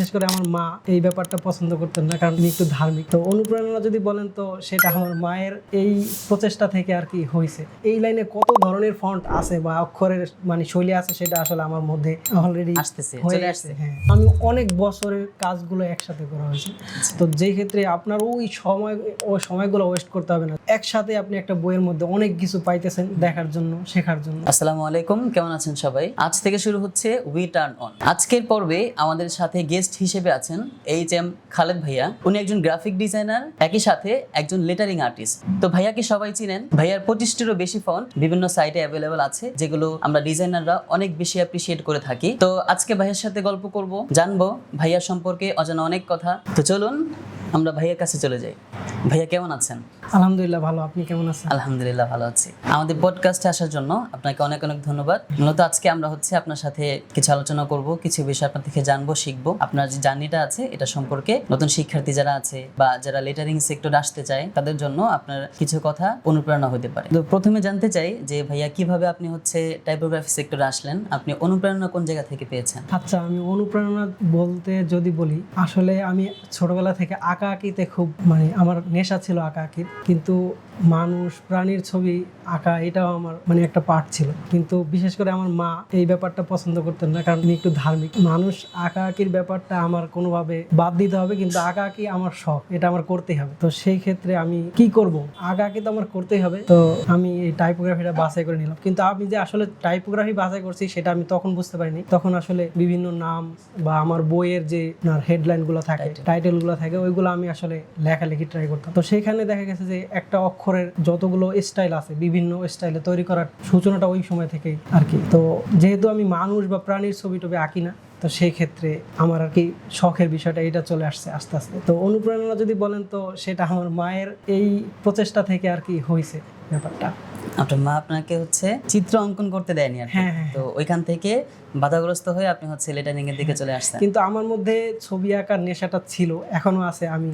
বিশেষ করে আমার মা এই ব্যাপারটা পছন্দ করতেন না কারণ তিনি একটু ধার্মিক। তো অনুপ্রেরণা যদি বলেন তো সেটা আমার মায়ের এই প্রচেষ্টা থেকে আর কি হয়েছে এই লাইনে কত ধরনের ফন্ট আছে বা অক্ষরের মানে শৈলী আছে সেটা আসলে আমার মধ্যে অলরেডি আসতেছে, চলে আসছে। হ্যাঁ। আমি অনেক বছরের কাজগুলো একসাথে করা হয়েছে। তো যেই ক্ষেত্রে আপনার ওই সময় ওই সময়গুলো ওয়েস্ট করতে হবে না। একসাথে আপনি একটা বইয়ের মধ্যে অনেক কিছু পাইতেছেন দেখার জন্য শেখার জন্য। আসসালামু আলাইকুম কেমন আছেন সবাই? আজ থেকে শুরু হচ্ছে উই টার্ন অন আজকের পর্বে আমাদের সাথে গেস্ট হিসেবে আছেন এইচ এম খালেদ ভাইয়া। উনি একজন গ্রাফিক ডিজাইনার একই সাথে একজন লেটারিং আর্টিস্ট তো ভাইয়াকে সবাই চিনেন। ভাইয়ার পঁচিশটিরও বেশি ফন্ট বিভিন্ন সাইটে অ্যাভেলেবল আছে, যেগুলো আমরা ডিজাইনাররা অনেক বেশি অ্যাপ্রিসিয়েট করে থাকি। তো আজকে ভাইয়ার সাথে গল্প করব, জানব ভাইয়া সম্পর্কে অজানা অনেক কথা। তো চলুন, আমরা ভাইয়ার কাছে চলে যাই। ভাইয়া কেমন আছেন? আলহামদুলিল্লাহ ভালো আপনি কেমন আছেন? আলহামদুলিল্লাহ ভালো আছি। আমাদের পডকাস্টে আসার জন্য আপনাকে অনেক অনেক ধন্যবাদ। মূলত আজকে আমরা হচ্ছে আপনার সাথে কিছু আলোচনা করব কিছু বিষয় আপনার থেকে জানব শিখব। আপনার যে জার্নিটা আছে এটা সম্পর্কে নতুন শিক্ষার্থী যারা আছে বা যারা লেটারিং সেক্টরে আসতে চায় তাদের জন্য আপনার কিছু কথা অনুপ্রেরণা হতে পারে। তো প্রথমে জানতে চাই যে ভাইয়া কীভাবে আপনি হচ্ছে টাইপোগ্রাফি সেক্টরে আসলেন? আপনি অনুপ্রেরণা কোন জায়গা থেকে পেয়েছেন? আচ্ছা আমি অনুপ্রেরণা বলতে যদি বলি আসলে আমি ছোটবেলা থেকে আঁকা আঁকিতে খুব মানে আমার নেশা ছিল আঁকা কিন্তু মানুষ প্রাণীর ছবি আঁকা এটাও আমার মানে একটা পার্ট ছিল। কিন্তু বিশেষ করে আমার মা এই ব্যাপারটা পছন্দ করতেন না কারণ তিনি একটু ধার্মিক। মানুষ আঁকা আঁকির ব্যাপারটা আমার কোনোভাবে বাদ দিতে হবে কিন্তু আঁকা আঁকি আমার শখ এটা আমার করতেই হবে। তো সেই ক্ষেত্রে আমি কি করব? আঁকা আঁকি তো আমার করতেই হবে। তো আমি এই টাইপোগ্রাফিটা বাছাই করে নিলাম। কিন্তু আমি যে আসলে টাইপোগ্রাফি বাছাই করছি সেটা আমি তখন বুঝতে পারিনি। তখন আসলে বিভিন্ন নাম বা আমার বইয়ের যে আপনার হেডলাইনগুলো থাকে টাইটেলগুলো থাকে ওইগুলো আমি আসলে লেখালেখি ট্রাই করতাম। তো সেখানে দেখা গেছে যে একটা অক্ষরের যতগুলো স্টাইল আছে বিভিন্ন স্টাইলে তৈরি করার সূচনাটা ওই সময় থেকেই আর কি। তো যেহেতু আমি মানুষ বা প্রাণীর ছবি টবি আঁকি না তো সেই ক্ষেত্রে আমার আর কি শখের বিষয়টা এটা চলে আসছে আস্তে আস্তে। তো অনুপ্রেরণা যদি বলেন তো সেটা আমার মায়ের এই প্রচেষ্টা থেকে আর কি হয়েছে ব্যাপারটা। আপনার মা আপনাকে হচ্ছে চিত্র অঙ্কন করতে দেয়নি আর হ্যাঁ, হ্যাঁ, তো ওইখান থেকে বাধাগ্রস্ত হয়ে আপনি হচ্ছে লেটারিং এর দিকে চলে আসছেন। কিন্তু আমার মধ্যে ছবি আঁকার নেশাটা ছিল এখনও আছে আমি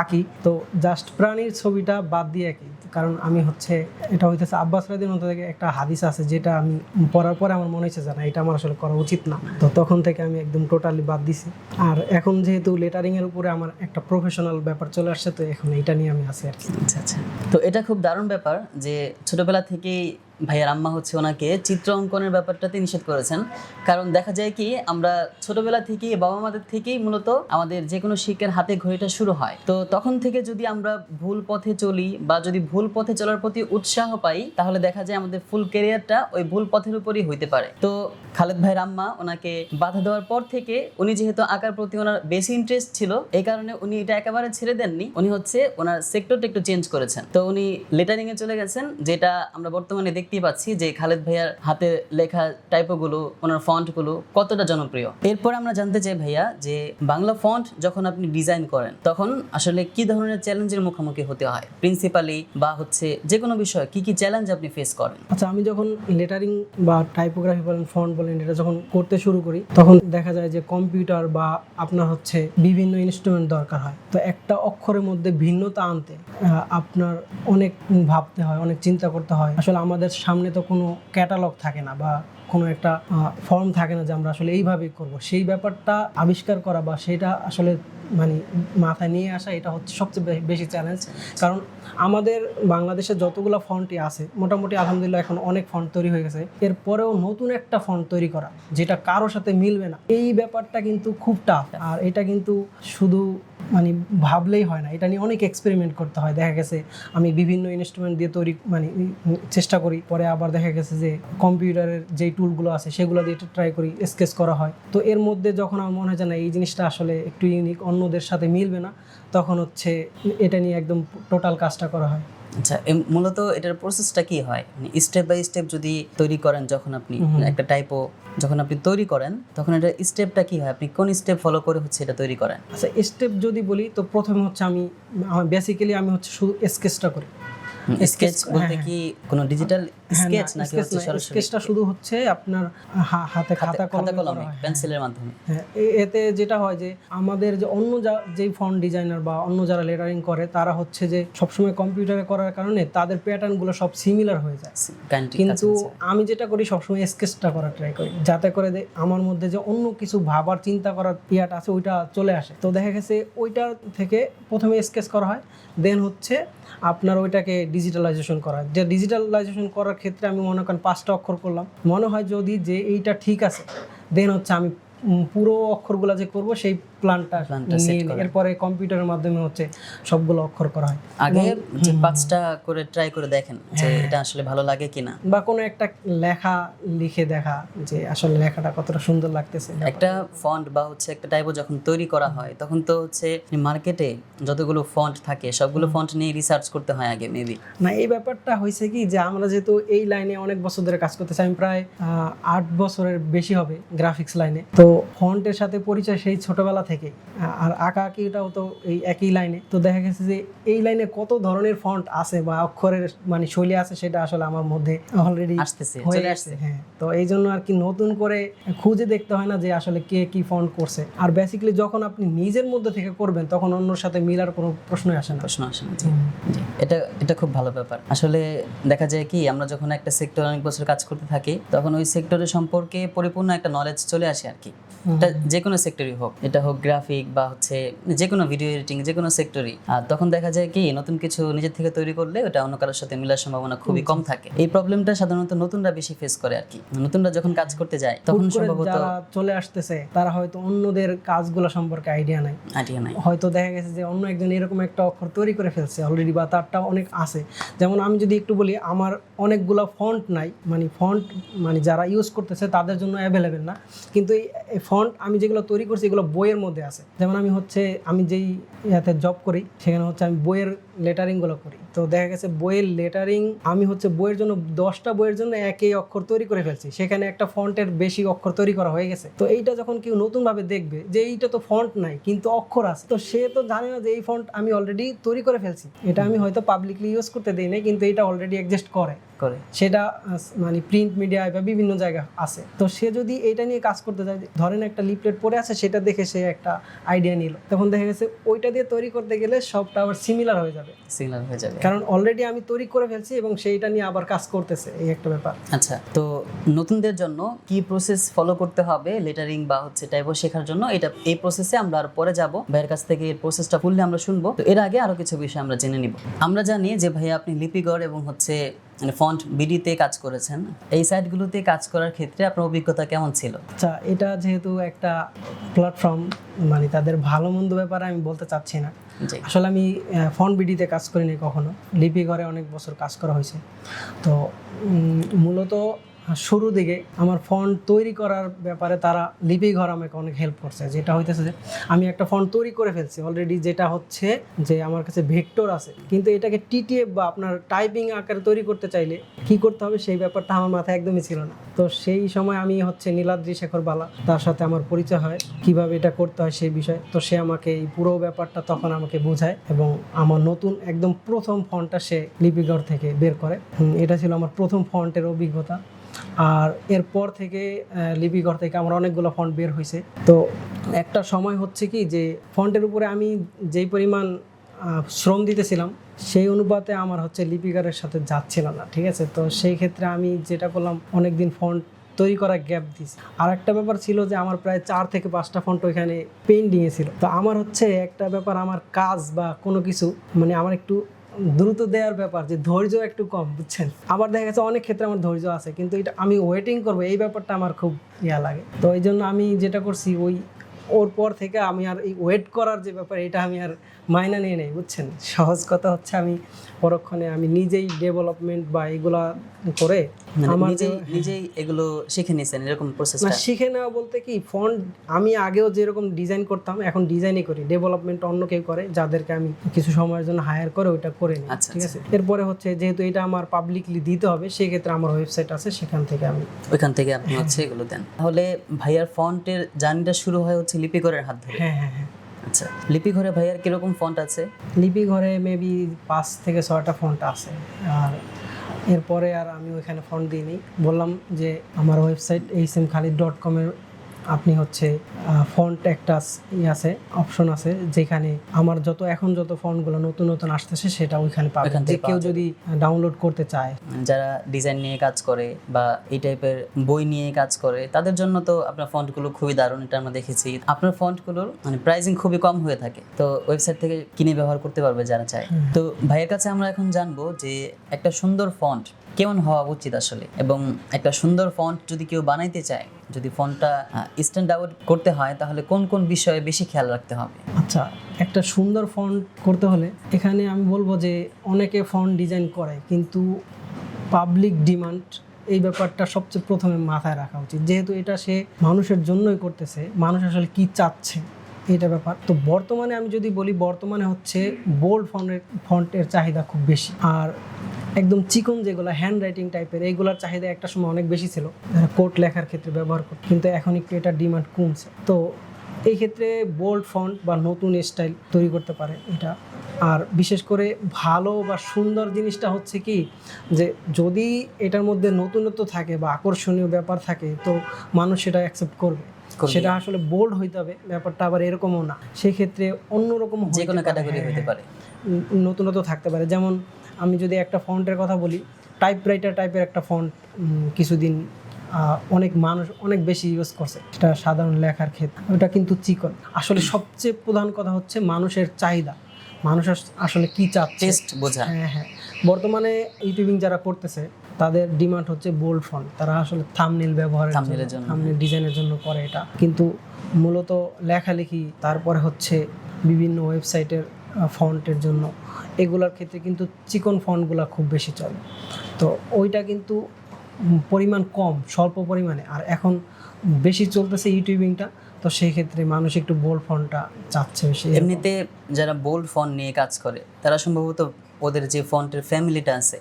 আঁকি তো জাস্ট প্রাণীর ছবিটা বাদ দিয়ে আঁকি। কারণ আমি হচ্ছে, এটা হইতেছে আব্বাস রাদির মধ্যে থেকে একটা হাদিস আছে যেটা আমি পড়ার পরে আমার মনে হয়েছে জানা এটা আমার আসলে করা উচিত না। তো তখন থেকে আমি একদম টোটালি বাদ দিছি। আর এখন যেহেতু লেটারিং এর উপরে আমার একটা প্রফেশনাল ব্যাপার চলে আসছে, তো এখন এটা নিয়ে আমি আছি আর কি। আচ্ছা আচ্ছা। তো এটা খুব দারুণ ব্যাপার যে ছোটবেলা থেকেই ভাইয়ার আম্মা হচ্ছে ওনাকে চিত্র অঙ্কনের ব্যাপারটাতে নিষেধ করেছেন। কারণ দেখা যায় কি, আমরা ছোটবেলা থেকেই বাবা মাদের থেকেই মূলত আমাদের যে কোনো শিক্ষার হাতে ঘড়িটা শুরু হয়। তো তখন থেকে যদি আমরা ভুল পথে চলি বা যদি ভুল পথে চলার প্রতি উৎসাহ পাই, তাহলে দেখা যায় আমাদের ফুল ক্যারিয়ারটা ওই ভুল পথের উপরই হইতে পারে। তো খালেদ ভাইয়ের আম্মা ওনাকে বাধা দেওয়ার পর থেকে উনি যেহেতু আঁকার প্রতি ওনার বেশি ইন্টারেস্ট ছিল, এই কারণে উনি এটা একেবারে ছেড়ে দেননি। উনি হচ্ছে ওনার সেক্টরটা একটু চেঞ্জ করেছেন। তো উনি লেটারিং এ চলে গেছেন, যেটা আমরা বর্তমানে দেখতেই পাচ্ছি যে খালেদ ভাইয়ার হাতে লেখা টাইপোগুলো ওনার ফন্টগুলো কতটা জনপ্রিয়। এরপর আমরা জানতে চাই ভাইয়া যে বাংলা ফন্ট যখন আপনি ডিজাইন করেন, তখন আসলে কি ধরনের চ্যালেঞ্জের মুখোমুখি হতে হয়? প্রিন্সিপালি বা হচ্ছে যে কোনো বিষয় কি কি চ্যালেঞ্জ আপনি ফেস করেন? আচ্ছা আমি যখন লেটারিং বা টাইপোগ্রাফি বলেন ফন্ট বলেন, এটা যখন করতে শুরু করি, তখন দেখা যায় যে কম্পিউটার বা আপনার হচ্ছে বিভিন্ন ইনস্ট্রুমেন্ট দরকার হয়। তো একটা অক্ষরের মধ্যে ভিন্নতা আনতে আপনার অনেক ভাবতে হয়, অনেক চিন্তা করতে হয়। আসলে আমাদের সামনে তো কোনো ক্যাটালগ থাকে না বা কোনো একটা ফর্ম থাকে না যে আমরা আসলে এইভাবেই করব। সেই ব্যাপারটা আবিষ্কার করা বা সেটা আসলে মানে মাথায় নিয়ে আসা এটা হচ্ছে সবচেয়ে বেশি চ্যালেঞ্জ কারণ আমাদের বাংলাদেশে যতগুলো ফন্টই আছে, মোটামুটি আলহামদুলিল্লাহ এখন অনেক ফন্ট তৈরি হয়ে গেছে। এরপরেও নতুন একটা ফন্ট তৈরি করা, যেটা কারোর সাথে মিলবে না। এই ব্যাপারটা কিন্তু খুব টাফ আর এটা কিন্তু শুধু মানে ভাবলেই হয় না। এটা নিয়ে অনেক এক্সপেরিমেন্ট করতে হয়। দেখা গেছে আমি বিভিন্ন ইনস্ট্রুমেন্ট দিয়ে তৈরি মানে চেষ্টা করি। পরে আবার দেখা গেছে যে কম্পিউটারের যেই টুলগুলো আছে সেগুলো দিয়ে ট্রাই করি স্কেচ করা হয়। তো এর মধ্যে যখন আমার মনে হয় যে না এই জিনিসটা আসলে একটু ইউনিক অন্যদের সাথে মিলবে না তখন হচ্ছে এটা নিয়ে একদম টোটাল কাজটা করা হয়। আচ্ছা মূলত এটার প্রসেসটা কি হয়? স্টেপ বাই স্টেপ যদি তৈরি করেন যখন আপনি একটা টাইপও যখন আপনি তৈরি করেন তখন এটা স্টেপটা কি হয়? আপনি কোন স্টেপ ফলো করে হচ্ছে এটা তৈরি করেন? আচ্ছা স্টেপ যদি বলি তো প্রথমে হচ্ছে আমি বেসিক্যালি আমি হচ্ছে শুধু স্কেচটা করি। স্কেচ বলতে কি কোনো ডিজিটাল স্কেচ নাকি হচ্ছে সরাসরি? স্কেচটা শুধু হচ্ছে আপনার হাতে খাতা কলমে পেন্সিলের মাধ্যমে। হ্যাঁ এতে যেটা হয় যে আমাদের যে অন্য যা- যেই ফন্ট ডিজাইনার বা অন্য যারা লেটারিং করে তারা হচ্ছে যে সবসময় কম্পিউটারে করার কারণে তাদের প্যাটার্নগুলো সব সিমিলার হয়ে যায়। কিন্তু আমি যেটা করি সবসময় স্কেচটা করার ট্রাই করি। যাতে করে আমার মধ্যে যে অন্য কিছু ভাবার চিন্তা করার ইয়াটা আছে ওইটা চলে আসে। তো দেখা গেছে ওইটা থেকে প্রথমে স্কেচ করা হয়। দেন হচ্ছে আপনার ওইটাকে ডিজিটালাইজেশন করা যে ডিজিটালাইজেশন করার ক্ষেত্রে আমি মনে করেন পাঁচটা অক্ষর করলাম। মনে হয় যদি যে এইটা ঠিক আছে দেন হচ্ছে আমি পুরো অক্ষরগুলো যে করব সেই প্ল্যানটা। এরপরে কম্পিউটারের মাধ্যমে হচ্ছে সবগুলো অক্ষর করা হয়। আগে যে পাঁচটা করে ট্রাই করে দেখেন যে এটা আসলে ভালো লাগে কিনা। বা কোনো একটা লেখা লিখে দেখা যে আসলে লেখাটা কতটা সুন্দর লাগতেছে। একটা ফন্ট বা হচ্ছে একটা টাইপও যখন তৈরি করা হয় তখন তো হচ্ছে মার্কেটে যতগুলো ফন্ট থাকে সবগুলো ফন্ট নিয়ে রিসার্চ করতে হয় আগে মেবি না এই ব্যাপারটা হয়েছে কি যে আমরা যেহেতু এই লাইনে অনেক বছর ধরে কাজ করতেছি আমি প্রায় আট বছরের বেশি হবে গ্রাফিক্স লাইনে তো ফন্টের সাথে পরিচয় সেই ছোটবেলা থেকেই আ- আর আঁকা আঁকিটাও তো এই একই লাইনে তো দেখা গেছে যে এই লাইনে কত ধরনের ফন্ট আছে বা অক্ষরের মানে শৈলী আছে সেটা আসলে আমার মধ্যে অলরেডি আসতেছে হয়ে চলে আসছে। হ্যাঁ তো এই জন্য আর কি নতুন করে খুঁজে দেখতে হয় না যে আসলে কে কি ফন্ট করছে। আর বেসিক্যালি যখন আপনি নিজের মধ্যে থেকে করবেন তখন অন্যর সাথে মিলার কোনো প্রশ্নই আসে না। প্রশ্ন আসে না। এটা এটা খুব ভালো ব্যাপার। আসলে দেখা যায় কি আমরা যখন একটা সেক্টর অনেক বছর কাজ করতে থাকি তখন ওই সেক্টরের সম্পর্কে পরিপূর্ণ একটা নলেজ চলে আসে আর কি। এটা যে কোনো সেক্টরই হোক এটা হোক গ্রাফিক বা হচ্ছে যে কোনো ভিডিও এডিটিং যে কোনো সেক্টরই আর তখন দেখা যায় কি নতুন কিছু নিজের থেকে তৈরি করলে ওটা অন্য কারোর সাথে মিলার সম্ভাবনা খুবই কম থাকে। এই প্রবলেমটা সাধারণত নতুনরা বেশি ফেস করে আর কি। নতুনরা যখন কাজ করতে যায় তখন সম্ভবত চলে আসতেছে তারা হয়তো অন্যদের কাজগুলো সম্পর্কে আইডিয়া নাই। আইডিয়া নাই। হয়তো দেখা গেছে যে অন্য একজন এরকম একটা অক্ষর তৈরি করে ফেলছে অলরেডি বা তারটা অনেক আছে। যেমন আমি যদি একটু বলি আমার অনেকগুলো ফন্ট নাই মানে ফন্ট মানে যারা ইউজ করতেছে তাদের জন্য অ্যাভেলেবেল না। কিন্তু এই ফন্ট আমি যেগুলো তৈরি করছি এগুলো বইয়ের মধ্যে আছে। যেমন আমি হচ্ছে, আমি যেই ইয়াতে জব করি, সেখানে হচ্ছে আমি বইয়ের লেটারিংগুলো করি। তো দেখা গেছে বইয়ের লেটারিং আমি হচ্ছে বইয়ের জন্য দশটা বইয়ের জন্য একই অক্ষর তৈরি করে ফেলছি। সেখানে একটা ফন্টের বেশি অক্ষর তৈরি করা হয়ে গেছে। তো এইটা যখন কেউ নতুনভাবে দেখবে যে এইটা তো ফন্ট নাই, কিন্তু অক্ষর আছে। তো সে তো জানে না যে এই ফন্ট আমি অলরেডি তৈরি করে ফেলছি। এটা আমি হয়তো পাবলিকলি ইউজ করতে দিই নাই, কিন্তু এটা অলরেডি এক্সিস্ট করে। করে। সেটা মানে প্রিন্ট মিডিয়ায় বা বিভিন্ন জায়গা আছে। তো সে যদি এটা নিয়ে কাজ করতে যায় ধরেন একটা লিপলেট পড়ে আছে সেটা দেখে সে একটা আইডিয়া নিল। তখন দেখা গেছে ওইটা দিয়ে তৈরি করতে গেলে সবটা আবার সিমিলার হয়ে যাবে। সিমিলার হয়ে যাবে। কারণ অলরেডি আমি তৈরি করে ফেলছি এবং সেইটা নিয়ে আবার কাজ করতেছে এই একটা ব্যাপার। আচ্ছা তো নতুনদের জন্য কি প্রসেস ফলো করতে হবে লেটারিং বা হচ্ছে টাইপও শেখার জন্য? এটা এই প্রসেসে আমরা আর পরে যাব। ভাইয়ের কাছ থেকে এর প্রসেসটা ফুললে আমরা শুনব। তো এর আগে আরও কিছু বিষয় আমরা জেনে নিব। আমরা জানি যে ভাইয়া আপনি লিপিগড় এবং হচ্ছে মানে ফন্ট বিডিতে কাজ করেছেন এই সাইটগুলোতে কাজ করার ক্ষেত্রে আপনার অভিজ্ঞতা কেমন ছিল? আচ্ছা এটা যেহেতু একটা প্ল্যাটফর্ম মানে তাদের ভালো মন্দ ব্যাপারে আমি বলতে চাচ্ছি না। আসলে আমি ফন্ট বিডিতে কাজ করিনি কখনো। লিপি ঘরে অনেক বছর কাজ করা হয়েছে। তো মূলত শুরু দিকে আমার ফন্ট তৈরি করার ব্যাপারে তারা লিপি ঘর আমাকে অনেক হেল্প করছে। যেটা হইতেছে যে, আমি একটা ফন্ট তৈরি করে ফেলছি অলরেডি যেটা হচ্ছে যে আমার কাছে ভেক্টর আছে। কিন্তু এটাকে টিটিএফ বা আপনার টাইপিং আকারে তৈরি করতে চাইলে কি করতে হবে সেই ব্যাপারটা আমার মাথায় একদমই ছিল না। তো সেই সময় আমি হচ্ছে নীলাদ্রি শেখর বালা, তার সাথে আমার পরিচয় হয়, কীভাবে এটা করতে হয় সেই বিষয়ে। তো সে আমাকে এই পুরো ব্যাপারটা তখন আমাকে বোঝায় এবং আমার নতুন একদম প্রথম ফন্টটা সে লিপিঘর থেকে বের করে। এটা ছিল আমার প্রথম ফন্টের অভিজ্ঞতা। আর এরপর থেকে লিপিঘর থেকে আমার অনেকগুলো ফন্ট বের হয়েছে তো একটা সময় হচ্ছে কি যে, ফন্টের উপরে আমি যেই পরিমাণ শ্রম দিতেছিলাম, সেই অনুপাতে আমার হচ্ছে লিপিকারের সাথে যাচ্ছিল না, ঠিক আছে? তো সেই ক্ষেত্রে আমি যেটা করলাম, অনেকদিন ফন্ট তৈরি করা গ্যাপ দিয়েছি আর একটা ব্যাপার ছিল যে, আমার প্রায় চার থেকে পাঁচটা ফন্ট ওইখানে পেন্ডিংয়ে ছিল। তো আমার হচ্ছে একটা ব্যাপার, আমার কাজ বা কোনো কিছু মানে আমার একটু দ্রুত দেওয়ার ব্যাপার যে ধৈর্য একটু কম, বুঝছেন? আবার দেখা গেছে অনেক ক্ষেত্রে আমার ধৈর্য আছে, কিন্তু এটা আমি ওয়েটিং করব, এই ব্যাপারটা আমার খুব ইয়া লাগে। তো এই জন্য আমি যেটা করছি, ওই ওর পর থেকে আমি আর এই ওয়েট করার যে ব্যাপার, এটা আমি আর মাইনা নিয়ে নেই বুঝছেন? সহজ কথা হচ্ছে আমি পরক্ষণে আমি নিজেই ডেভেলপমেন্ট বা এগুলা করে মানে আমার নিজেই নিজেই এগুলো শিখে নিয়েছেন এরকম না শিখে নেওয়া বলতে কি ফন্ট আমি আগেও যেরকম ডিজাইন করতাম এখন ডিজাইনই করি। ডেভেলপমেন্ট অন্য কেউ করে যাদেরকে আমি কিছু সময়ের জন্য হায়ার করে ওইটা করে নিই আচ্ছা, ঠিক আছে? এরপরে হচ্ছে যেহেতু এটা আমার পাবলিকলি দিতে হবে সেক্ষেত্রে আমার ওয়েবসাইট আছে সেখান থেকে আমি ওইখান থেকে আপনি হচ্ছে এগুলো দেন। তাহলে ভাইয়ার ফন্টের জার্নিটা শুরু হয় হচ্ছে লিপিঘরের হাত ধরে। হ্যাঁ হ্যাঁ হ্যাঁ। আচ্ছা লিপি ঘরে ভাইয়ার কীরকম ফন্ট আছে? লিপি ঘরে মেবি পাঁচ থেকে ছয়টা ফন্ট আছে। আর এরপরে আর আমি ওইখানে ফন্ট দিইনি। বললাম যে আমার website H M Khalid dot কমের আপনি হচ্ছে ফন্ট একটা ই আছে অপশন আছে যেখানে আমার যত এখন যত ফন্টগুলো নতুন নতুন আসতেছে সেটা ওইখানে পাবে যে কেউ যদি ডাউনলোড করতে চায়। যারা ডিজাইন নিয়ে কাজ করে বা এই টাইপের বই নিয়ে কাজ করে তাদের জন্য তো আপনার ফন্টগুলো খুবই দারুণ এটা আমরা দেখেছি। আপনার ফন্টগুলোর মানে প্রাইসিং খুবই কম হয়ে থাকে। তো ওয়েবসাইট থেকে কিনে ব্যবহার করতে পারবে যারা চায়। তো ভাইয়ের কাছে আমরা এখন জানব যে একটা সুন্দর ফন্ট কেমন হওয়া উচিত আসলে? এবং একটা সুন্দর ফন্ট যদি কেউ বানাইতে চায় যদি ফন্টটা স্ট্যান্ড আউট করতে হয়, তাহলে কোন কোন বিষয়ে বেশি খেয়াল রাখতে হবে? আচ্ছা একটা সুন্দর ফন্ট করতে হলে এখানে আমি বলব যে অনেকে ফন্ট ডিজাইন করে, কিন্তু পাবলিক ডিমান্ড এই ব্যাপারটা সবচেয়ে প্রথমে মাথায় রাখা উচিত। যেহেতু এটা সে মানুষের জন্যই করতেছে, মানুষ আসলে কি চাচ্ছে এটা ব্যাপার। তো বর্তমানে আমি যদি বলি, বর্তমানে হচ্ছে বোল্ড ফন্টের ফন্টের চাহিদা খুব বেশি। আর একদম চিকন যেগুলো হ্যান্ড রাইটিং টাইপের এইগুলোর চাহিদা একটা সময় অনেক বেশি ছিল। যারা কোট লেখার ক্ষেত্রে ব্যবহার করত কিন্তু এখন একটু এটা ডিমান্ড কমছে। তো এই ক্ষেত্রে বোল্ড ফন্ট বা নতুন স্টাইল তৈরি করতে পারে এটা। আর বিশেষ করে ভালো বা সুন্দর জিনিসটা হচ্ছে কি যে যদি এটার মধ্যে নতুনত্ব থাকে বা আকর্ষণীয় ব্যাপার থাকে তো মানুষ সেটা অ্যাকসেপ্ট করবে। সেটা আসলে বোল্ড হইতে হবে ব্যাপারটা আবার এরকমও না। সেক্ষেত্রে অন্যরকম যে কোনো ক্যাটাগরি হতে পারে। নতুনত্ব থাকতে পারে যেমন আমি যদি একটা ফন্টের কথা বলি টাইপরাইটার টাইপের একটা ফন্ট কিছুদিন অনেক মানুষ অনেক বেশি ইউজ করছে। সেটা সাধারণ লেখার ক্ষেত্রে। ওটা কিন্তু চিকন। আসলে সবচেয়ে প্রধান কথা হচ্ছে মানুষের চাহিদা। মানুষ আসলে কি চাচ্ছে? টেস্ট বোঝা। হ্যাঁ হ্যাঁ। বর্তমানে ইউটিউবিং যারা করতেছে তাদের ডিমান্ড হচ্ছে বোল্ড ফন্ট তারা আসলে থামনেল ব্যবহারের জন্য। থামনেল ডিজাইনের জন্য। করে এটা। কিন্তু মূলত লেখালেখি তারপরে হচ্ছে বিভিন্ন ওয়েবসাইটের ফন্টের জন্য। এগুলোর ক্ষেত্রে কিন্তু চিকন ফন্টগুলো খুব বেশি চলে। তো ওইটা কিন্তু পরিমাণ কম স্বল্প পরিমাণে। আর এখন বেশি চলতেছে ইউটিউবিংটা তো সেই ক্ষেত্রে মানুষ একটু বোল্ড ফন্টটা চাচ্ছে বেশি। এমনিতে যারা বোল্ড ফন্ট নিয়ে কাজ করে তারা সম্ভবত ওদের যে ফন্টের ফ্যামিলিটা আছে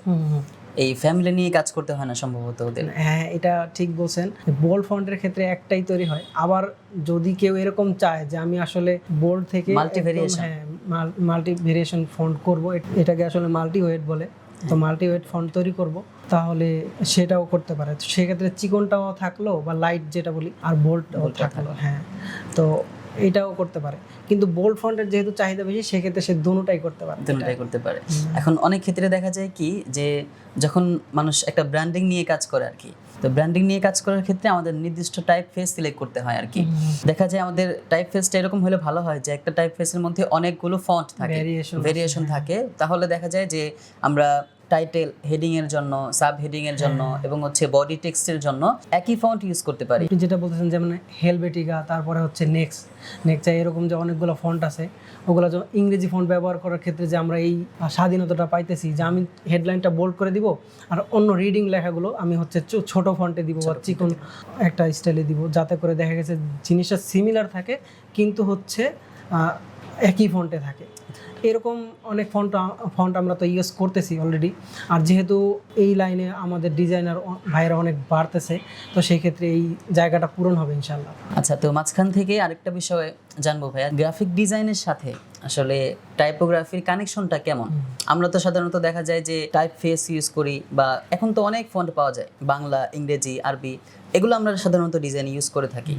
এই ফ্যামিলি নিয়ে কাজ করতে হয় না সম্ভবত ওদের। হ্যাঁ এটা ঠিক বলছেন। বোল্ড ফন্টের ক্ষেত্রে একটাই তৈরি হয়। আবার যদি কেউ এরকম চায় যে আমি আসলে বোল্ড থেকে একদম, হ্যাঁ মাল্টি ভেরিয়েশন ফন্ট করব। এটাকে আসলে মাল্টি ওয়েট বলে। তো মাল্টি ওয়েট ফন্ট তৈরি করব। তাহলে সেটাও করতে পারে। তো সেক্ষেত্রে চিকনটাও থাকল বা লাইট যেটা বলি আর Bold থাকল। হ্যাঁ। তো এটাও করতে পারে। কিন্তু বোল্ড ফন্টের যেহেতু চাহিদা বেশি সেক্ষেত্রে সে দুটোটাই করতে পারে। দুটোটাই করতে পারে। এখন অনেক ক্ষেত্রে দেখা যায় কি যে যখন মানুষ একটা ব্র্যান্ডিং নিয়ে কাজ করে আর কি তো ব্র্যান্ডিং নিয়ে কাজ করার ক্ষেত্রে আমাদের নির্দিষ্ট টাইপ ফেস সিলেক্ট করতে হয় আর কি দেখা যায় আমাদের টাইপ ফেসটা এরকম হলে ভালো হয় যে একটা টাইপ ফেসের মধ্যে অনেকগুলো ফন্ট থাকে ভেরিয়েশন থাকে। তাহলে দেখা যায় যে আমরা টাইটেল হেডিং এর জন্য সাব হেডিং এর জন্য এবং হচ্ছে বডি টেক্সটের জন্য একই ফন্ট ইউজ করতে পারি। আপনি যেটা বলতেছেন যেমন হেলবেটিকা তারপরে হচ্ছে নেক্সট নেক্সট এরকম যে অনেকগুলো ফন্ট আছে ওগুলো যে ইংরেজি ফন্ট ব্যবহার করার ক্ষেত্রে যে আমরা এই স্বাধীনতাটা পাইতেছি যে আমি হেডলাইনটা বোল্ড করে দিব আর অন্য রিডিং লেখাগুলো আমি হচ্ছে ছোট ফন্টে দিব বা চিকন একটা স্টাইলে দিব যাতে করে দেখা গেছে জিনিসটা সিমিলার থাকে কিন্তু হচ্ছে একই ফন্টে থাকে। এরকম অনেক ফন্ট ফন্ট আমরা তো ইউজ করতেছি অলরেডি আর যেহেতু এই লাইনে আমাদের ডিজাইনার ভাইরা অনেক বাড়তেছে তো সেই ক্ষেত্রে এই জায়গাটা পূরণ হবে ইনশাল্লাহ আচ্ছা তো মাঝখান থেকে আরেকটা বিষয় জানব ভাইয়া। গ্রাফিক ডিজাইনের সাথে আসলে টাইপোগ্রাফির কানেকশনটা কেমন? আমরা তো সাধারণত দেখা যায় যে টাইপ ফেস ইউজ করি বা এখন তো অনেক ফন্ট পাওয়া যায় বাংলা ইংরেজি আরবি এগুলো আমরা সাধারণত ডিজাইন ইউজ করে থাকি।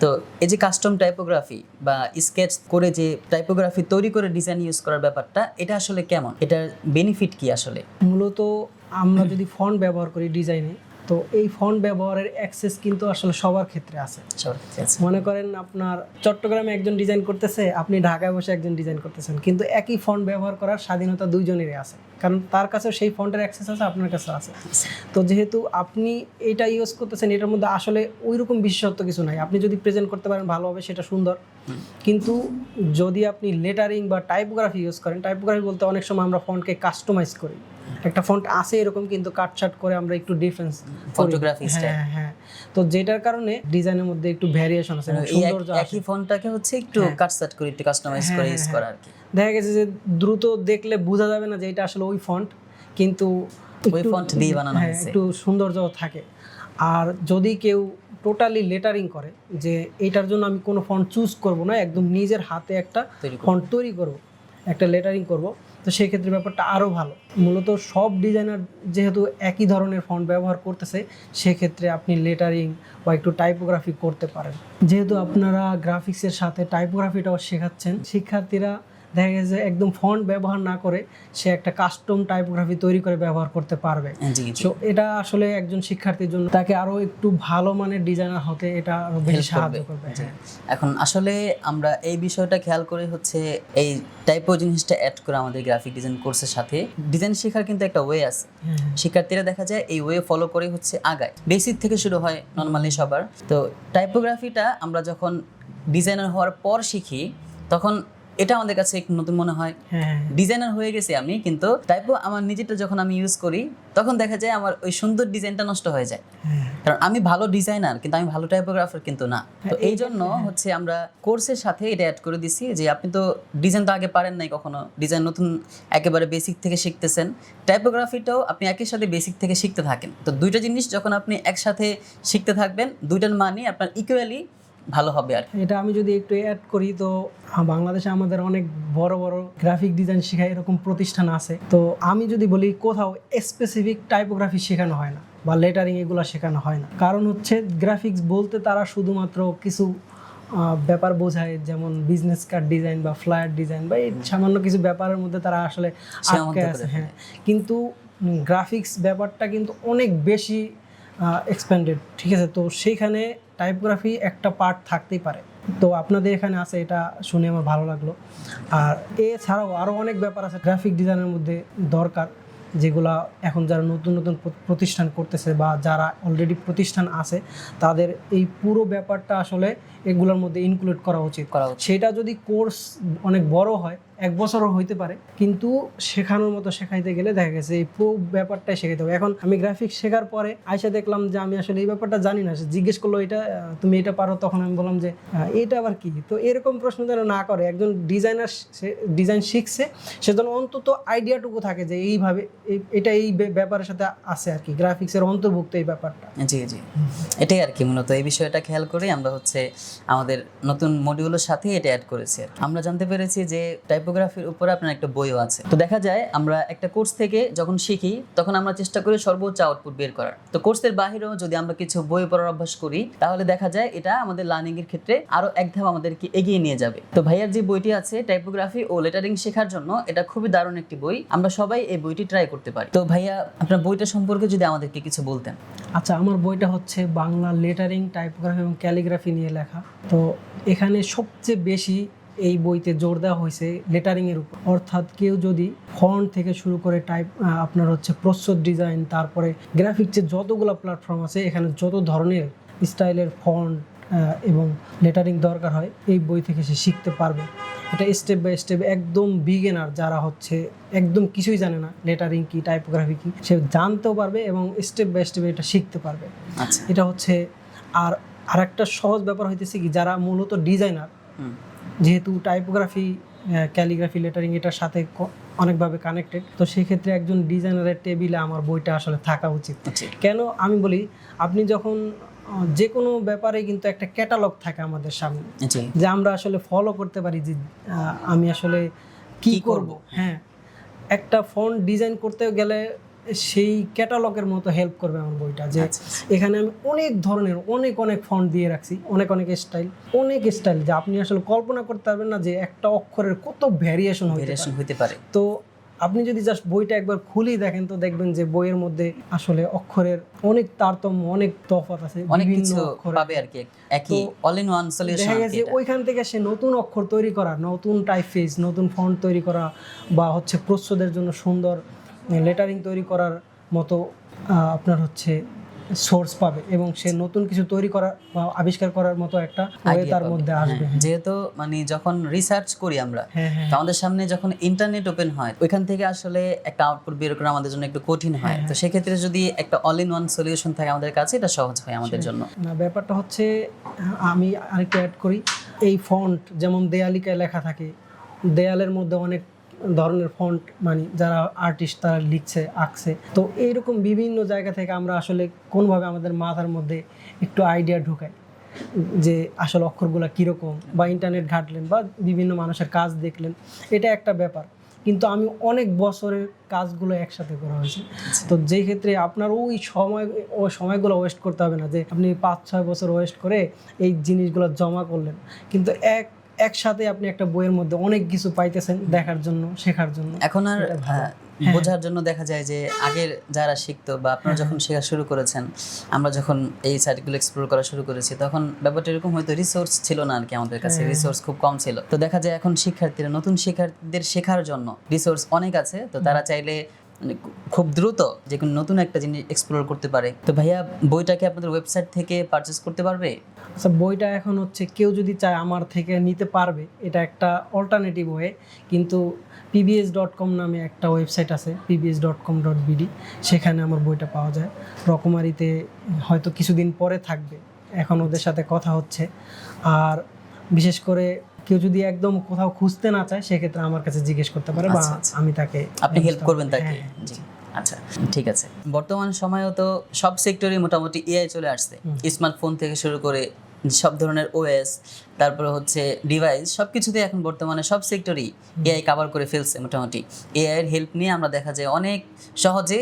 তো এই যে কাস্টম টাইপোগ্রাফি বা স্কেচ করে যে টাইপোগ্রাফি তৈরি করে ডিজাইন ইউজ করার ব্যাপারটা, এটা আসলে কেমন? এটার বেনিফিট কি আসলে? মূলত আমরা যদি ফন্ট ব্যবহার করি ডিজাইনে তো এই ফন্ট ব্যবহারের অ্যাক্সেস কিন্তু আসলে সবার ক্ষেত্রে আছে। মনে করেন আপনার চট্টগ্রামে একজন ডিজাইন করতেছে আপনি ঢাকায় বসে একজন ডিজাইন করতেছেন। কিন্তু একই ফন্ট ব্যবহার করার স্বাধীনতা দুইজনেরই আছে। কারণ তার কাছেও সেই ফন্টের অ্যাক্সেস আছে আপনার কাছে আছে। তো যেহেতু আপনি এটা ইউজ করতেছেন এটার মধ্যে আসলে ওই রকম বিশেষত্ব কিছু নাই। আপনি যদি প্রেজেন্ট করতে পারেন ভালোভাবে সেটা সুন্দর। কিন্তু যদি আপনি লেটারিং বা টাইপোগ্রাফি ইউজ করেন টাইপোগ্রাফি বলতে অনেক সময় আমরা ফন্টকে কাস্টমাইজ করি। একটা ফন্ট আছে এরকম কিন্তু কাটছাট করে আমরা একটু ডিফারেন্স ফটোগ্রাফি। হ্যাঁ হ্যাঁ তো যেটার কারণে ডিজাইনের মধ্যে একটু ভ্যারিয়েশন আছে সৌন্দর্য একই ফোনটাকে হচ্ছে একটু কাটসাট করে একটু কাস্টমাইজ হ্যাঁ, করে হ্যাঁ, ইউজ হ্যাঁ। করা আর কি দেখা গেছে যে দ্রুত দেখলে বোঝা যাবে না যে এটা আসলে ওই ফন্ট কিন্তু ওই font দিয়ে বানানো হ্যাঁ, হয়েছে। একটু সৌন্দর্য থাকে আর যদি কেউ টোটালি লেটারিং করে যে এটার জন্য আমি কোনো ফন্ট চুজ করব না একদম নিজের হাতে একটা। ফন্ট তৈরি করব একটা লেটারিং করব তো সেক্ষেত্রে ব্যাপারটা আরও ভালো। মূলত সব ডিজাইনার যেহেতু একই ধরনের ফন্ট ব্যবহার করতেছে, সেক্ষেত্রে আপনি লেটারিং বা একটু টাইপোগ্রাফি করতে পারেন। যেহেতু আপনারা গ্রাফিক্সের সাথে টাইপোগ্রাফিটাও শেখাচ্ছেন, শিক্ষার্থীরা দেখা গেছে যে একদম ফন্ট ব্যবহার না করে সে একটা কাস্টম টাইপোগ্রাফি তৈরি করে ব্যবহার করতে পারবে। তো এটা আসলে একজন শিক্ষার্থীর জন্য তাকে আরও একটু ভালো মানের ডিজাইনার হতে এটা আরও বেশি সাহায্য করবে। করবে হ্যাঁ। এখন আসলে আমরা এই বিষয়টা খেয়াল করে হচ্ছে এই টাইপো জিনিসটা অ্যাড করে আমাদের গ্রাফিক ডিজাইন কোর্সের সাথে ডিজাইন শেখার কিন্তু একটা ওয়ে আছে। হ্যাঁ, শিক্ষার্থীরা দেখা যায় এই ওয়ে ফলো করে হচ্ছে আগায়। বেসিক থেকে শুরু হয় নর্মালি সবার। তো টাইপোগ্রাফিটা আমরা যখন ডিজাইনার হওয়ার পর শিখি তখন এটা আমাদের কাছে একটু নতুন মনে হয়। হ্যাঁ। ডিজাইনার হয়ে গেছি আমি কিন্তু টাইপো আমার নিজেরটা যখন আমি ইউজ করি তখন দেখা যায় আমার ওই সুন্দর ডিজাইনটা নষ্ট হয়ে যায়। হ্যাঁ। কারণ আমি ভালো ডিজাইনার কিন্তু আমি ভালো টাইপোগ্রাফার কিন্তু না। তো এই জন্য হচ্ছে আমরা কোর্সের সাথে এটা অ্যাড করে দিছি যে আপনি তো ডিজাইন তো আগে পারেন নাই কখনো ডিজাইন নতুন একেবারে বেসিক থেকে শিখতেছেন। টাইপোগ্রাফিটাও আপনি একই সাথে বেসিক থেকে শিখতে থাকেন। তো দুইটা জিনিস যখন আপনি একসাথে শিখতে থাকবেন দুইটার মানে আপনার ইকুয়ালি ভালো হবে আর এটা আমি যদি একটু অ্যাড করি তো বাংলাদেশে আমাদের অনেক বড় বড় গ্রাফিক ডিজাইন শেখায় এরকম প্রতিষ্ঠান আছে। তো আমি যদি বলি কোথাও স্পেসিফিক টাইপোগ্রাফি শেখানো হয় না বা লেটারিং এগুলো শেখানো হয় না। কারণ হচ্ছে গ্রাফিক্স বলতে তারা শুধুমাত্র কিছু ব্যাপার বোঝায় যেমন বিজনেস কার্ড ডিজাইন বা ফ্লায়ার ডিজাইন বা এই সামান্য কিছু ব্যাপারের মধ্যে তারা আসলে আটকে আছে হ্যাঁ। কিন্তু গ্রাফিক্স ব্যাপারটা কিন্তু অনেক বেশি এক্সপেন্ডেড ঠিক আছে? তো সেইখানে টাইপোগ্রাফি একটা পার্ট থাকতেই পারে। তো আপনাদের এখানে আছে এটা শুনে আমার ভালো লাগল। আর এছাড়াও আরও অনেক ব্যাপার আছে গ্রাফিক ডিজাইনের মধ্যে দরকার যেগুলা এখন যারা নতুন নতুন প্রতিষ্ঠান করতেছে বা যারা অলরেডি প্রতিষ্ঠান আছে তাদের এই পুরো ব্যাপারটা আসলে এগুলোর মধ্যে ইনক্লুড করা উচিত। করা উচিত। সেটা যদি কোর্স অনেক বড় হয় এক বছরও হইতে পারে। কিন্তু শেখানোর মতো শেখাইতে গেলে দেখা গেছে এই পুরো ব্যাপারটাই শেখাইতে হবে। এখন আমি গ্রাফিক্স শেখার পরে আইসা দেখলাম যে আমি আসলে এই ব্যাপারটা জানি না। জিজ্ঞেস করল, এটা, তুমি এটা পারো? তখন আমি বললাম যে এটা আবার কি? তো এরকম প্রশ্ন যেন না করে, একজন ডিজাইনার সে ডিজাইন শিখছে, সে যেন অন্তত আইডিয়াটুকু থাকে যে এইভাবে, এই- এটা এই ব্যাপারের সাথে আছে আর কি। গ্রাফিক্সের অন্তর্ভুক্ত এই ব্যাপারটা। জি জি। এটাই আর কি মূলত। এই বিষয়টা খেয়াল করে আমরা হচ্ছে আমাদের নতুন মডিউলের সাথে এটা অ্যাড করেছি আর। আমরা জানতে পেরেছি যে টাইপোগ্রাফির উপরে আপনার একটা বইও আছে। তো দেখা যায় আমরা একটা কোর্স থেকে যখন শিখি, তখন আমরা চেষ্টা করি সর্বোচ্চ আউটপুট বের করার। তো কোর্সের বাহিরেও যদি আমরা কিছু বই পড়ার অভ্যাস করি, তাহলে দেখা যায় এটা আমাদের লার্নিং এর ক্ষেত্রে আরও এক ধাপ আমাদেরকে এগিয়ে নিয়ে যাবে। তো ভাইয়ার যে বইটি আছে টাইপোগ্রাফি ও লেটারিং শেখার জন্য, এটা খুবই দারুণ একটি বই। আমরা সবাই এই বইটি ট্রাই করতে পারি। তো ভাইয়া, আপনার বইটা সম্পর্কে যদি আমাদেরকে কিছু বলতেন। আচ্ছা আমার বইটা হচ্ছে বাংলা লেটারিং টাইপোগ্রাফি এবং ক্যালিগ্রাফি নিয়ে লেখা। তো এখানে সবচেয়ে বেশি এই বইতে জোর দেওয়া হয়েছে লেটারিংয়ের উপর। অর্থাৎ কেউ যদি ফন্ট থেকে শুরু করে টাইপ আপনার হচ্ছে প্রচ্ছদ ডিজাইন তারপরে গ্রাফিক্সের যতগুলো প্ল্যাটফর্ম আছে এখানে যত ধরনের স্টাইলের ফন্ট এবং লেটারিং দরকার হয় এই বই থেকে সে শিখতে পারবে। এটা স্টেপ বাই স্টেপ একদম বিগিনার যারা হচ্ছে একদম কিছুই জানে না লেটারিং কি টাইপোগ্রাফি কি সে জানতেও পারবে এবং স্টেপ বাই স্টেপ এটা শিখতে পারবে। আচ্ছা। এটা হচ্ছে আর আরেকটা সহজ ব্যাপার হইতেছে কি যারা মূলত ডিজাইনার যেহেতু টাইপোগ্রাফি ক্যালিগ্রাফি লেটারিং এটার সাথে অনেকভাবে কানেক্টেড তো সেক্ষেত্রে একজন ডিজাইনারের টেবিলে আমার বইটা আসলে থাকা উচিত। কেন আমি বলি আপনি যখন যে কোনো ব্যাপারে কিন্তু একটা ক্যাটালগ থাকে আমাদের সামনে যে আমরা আসলে ফলো করতে পারি যে আমি আসলে কি করব? হ্যাঁ। একটা ফন্ট ডিজাইন করতে গেলে সেই ক্যাটালগের মতো হেল্প করবে আমার বইটা যে আচ্ছা, এখানে আমি অনেক ধরনের অনেক অনেক ফন্ট দিয়ে রাখছি অনেক অনেক স্টাইল অনেক স্টাইল যা আপনি আসলে কল্পনা করতে পারবেন না যে একটা অক্ষরের কত ভ্যারিয়েশন পারে। হতে পারে। তো আপনি যদি জাস্ট বইটা একবার খুলেই দেখেন তো দেখবেন যে বইয়ের মধ্যে আসলে অক্ষরের অনেক তারতম্য অনেক তফাৎ আছে অনেক কিছু পাবে আর কি একই অল ইন ওয়ান সলিউশন দেখা গেছে ওইখান থেকে সে নতুন অক্ষর তৈরি করা নতুন টাইপফেস নতুন ফন্ট তৈরি করা বা হচ্ছে প্রচ্ছদের জন্য সুন্দর লেটারিং তৈরি করার মতো আপনার হচ্ছে সোর্স পাবে এবং সে নতুন কিছু তৈরি করা বা আবিষ্কার করার মতো একটা তার মধ্যে আসবে যেহেতু মানে যখন রিসার্চ করি আমরা হ্যাঁ হ্যাঁ। তো আমাদের সামনে যখন ইন্টারনেট ওপেন হয় ওইখান থেকে আসলে একটা আউটপুট বের করা আমাদের জন্য একটু কঠিন হয়। হ্যাঁ, তো সেক্ষেত্রে যদি একটা অল ইন ওয়ান সলিউশন থাকে আমাদের কাছে এটা সহজ হয় আমাদের জন্য। না ব্যাপারটা হচ্ছে আমি আরেকটু অ্যাড করি। এই ফন্ট যেমন দেয়ালিকায় লেখা থাকে দেয়ালের মধ্যে অনেক ধরনের ফন্ট মানে যারা আর্টিস্ট তারা লিখছে, আঁকছে। তো এইরকম বিভিন্ন জায়গা থেকে আমরা আসলে কোনোভাবে আমাদের মাথার মধ্যে একটু আইডিয়া ঢুকাই, যে আসলে অক্ষরগুলো কীরকম বা ইন্টারনেট ঘাটলেন বা বিভিন্ন মানুষের কাজ দেখলেন, এটা একটা ব্যাপার। কিন্তু আমি অনেক বছরের কাজগুলো একসাথে করা হয়েছে। তো যেই ক্ষেত্রে আপনার ওই সময় ওই সময়গুলো ওয়েস্ট করতে হবে না, যে আপনি পাঁচ, ছয় বছর ওয়েস্ট করে এই জিনিসগুলো জমা করলেন। কিন্তু এক একসাথে আপনি একটা বইয়ের মধ্যে অনেক কিছু পাইতেছেন দেখার জন্য শেখার জন্য। এখন আর। আহ, বোঝার জন্য দেখা যায় যে আগের যারা শিখতো বা আপনারা যখন শেখা শুরু করেছেন আমরা যখন এই সাইটগুলো এক্সপ্লোর করা শুরু করেছি তখন ব্যাপারটা এরকম হয়তো রিসোর্স ছিল না আর কি আমাদের কাছে রিসোর্স খুব কম ছিল। তো দেখা যায় এখন শিক্ষার্থীরা নতুন শিক্ষার্থীদের শেখার জন্য রিসোর্স অনেক আছে তো তারা চাইলে মানে খুব দ্রুত যে কোনো নতুন একটা জিনিস এক্সপ্লোর করতে পারে। তো ভাইয়া বইটাকে আপনাদের ওয়েবসাইট থেকে পারচেস করতে পারবে? আচ্ছা বইটা এখন হচ্ছে কেউ যদি চায় আমার থেকে নিতে পারবে। এটা একটা অল্টারনেটিভ ওয়ে কিন্তু পিবিএস ডট কম নামে একটা ওয়েবসাইট আছে PBS dot com dot BD সেখানে আমার বইটা পাওয়া যায়। রকমারিতে হয়তো কিছুদিন পরে থাকবে। এখন ওদের সাথে কথা হচ্ছে। আর বিশেষ করে কেউ যদি একদম কোথাও খুঁজতে না চায় সেক্ষেত্রে আমার কাছে জিজ্ঞেস করতে পারে বা আচ্ছা, আচ্ছা। আমি তাকে আপনি হেল্প করবেন তাকে? হ্যাঁ, জি আচ্ছা ঠিক আছে। বর্তমান সময়েও তো সব সেক্টরে মোটামুটি এআই চলে আসছে। স্মার্টফোন থেকে শুরু করে সব ধরনের ওএস তারপরে হচ্ছে ডিভাইস সব কিছুতে এখন বর্তমানে সব সেক্টরই এআই কভার করে ফেলছে মোটামুটি। এআই এর হেল্প নিয়ে আমরা দেখা যায় অনেক সহজে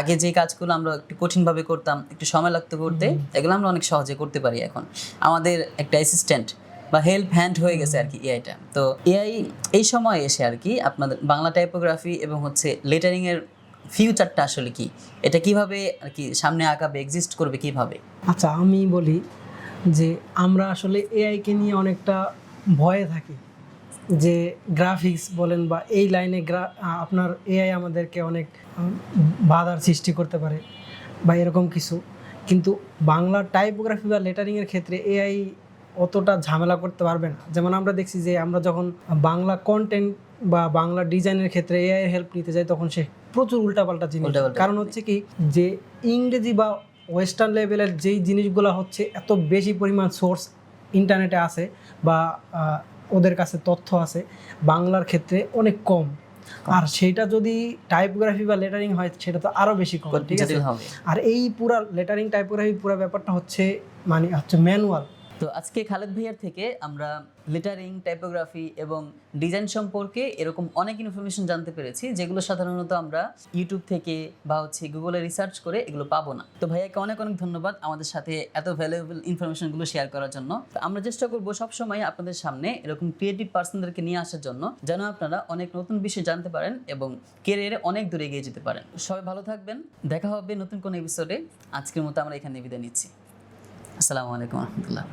আগে যে কাজগুলো আমরা একটু কঠিনভাবে করতাম একটু সময় লাগতো করতে এগুলো আমরা অনেক সহজে করতে পারি এখন। আমাদের একটা অ্যাসিস্ট্যান্ট বা হেল্প হ্যান্ড হয়ে গেছে আর কি এআইটা তো এআই এই সময় এসে আর কি আপনাদের বাংলা টাইপোগ্রাফি এবং হচ্ছে লেটারিং এর ফিউচারটা আসলে কি? এটা কীভাবে আর কি সামনে আগাবে এক্সিস্ট করবে কীভাবে? আচ্ছা আমি বলি যে আমরা আসলে এআইকে নিয়ে অনেকটা ভয়ে থাকি। যে গ্রাফিক্স বলেন বা এই লাইনে আপনার এআই আমাদেরকে অনেক বাধার সৃষ্টি করতে পারে বা এরকম কিছু। কিন্তু বাংলা টাইপোগ্রাফি বা লেটারিংয়ের ক্ষেত্রে এআই অতটা ঝামেলা করতে পারবে না। যেমন আমরা দেখছি যে আমরা যখন বাংলা কন্টেন্ট বা বাংলা ডিজাইনের ক্ষেত্রে এআই এর হেল্প নিতে যাই তখন সে প্রচুর উল্টাপাল্টা জিনিস। কারণ হচ্ছে কি যে ইংরেজি বা ওয়েস্টার্ন লেভেলের যেই জিনিসগুলো হচ্ছে এত বেশি পরিমাণ সোর্স ইন্টারনেটে আছে বা ওদের কাছে তথ্য আছে বাংলার ক্ষেত্রে অনেক কম। আর সেটা যদি টাইপোগ্রাফি বা লেটারিং হয় সেটা তো আরও বেশি কম ঠিক আছে? আর এই পুরা লেটারিং টাইপোগ্রাফি পুরো ব্যাপারটা হচ্ছে মানে হচ্ছে ম্যানুয়াল তো আজকে খালেদ ভাইয়ার থেকে আমরা লেটারিং টাইপোগ্রাফি এবং ডিজাইন সম্পর্কে এরকম অনেক ইনফরমেশন জানতে পেরেছি, যেগুলো সাধারণত আমরা ইউটিউব থেকে বা হচ্ছে গুগলে রিসার্চ করে এগুলো পাবো না। তো ভাইয়াকে অনেক অনেক ধন্যবাদ আমাদের সাথে এত ভ্যালুয়েবল ইনফরমেশনগুলো শেয়ার করার জন্য। তো আমরা চেষ্টা করব সবসময় আপনাদের সামনে এরকম ক্রিয়েটিভ পার্সনদেরকে নিয়ে আসার জন্য, যেন আপনারা অনেক নতুন বিষয় জানতে পারেন এবং কেরিয়ারে অনেক দূরে এগিয়ে যেতে পারেন। সবাই ভালো থাকবেন, দেখা হবে নতুন কোনো এপিসোডে আজকের মতো আমরা এখানে বিদায় নিচ্ছি। আসসালামু আলাইকুম রহমতুল্লাহ।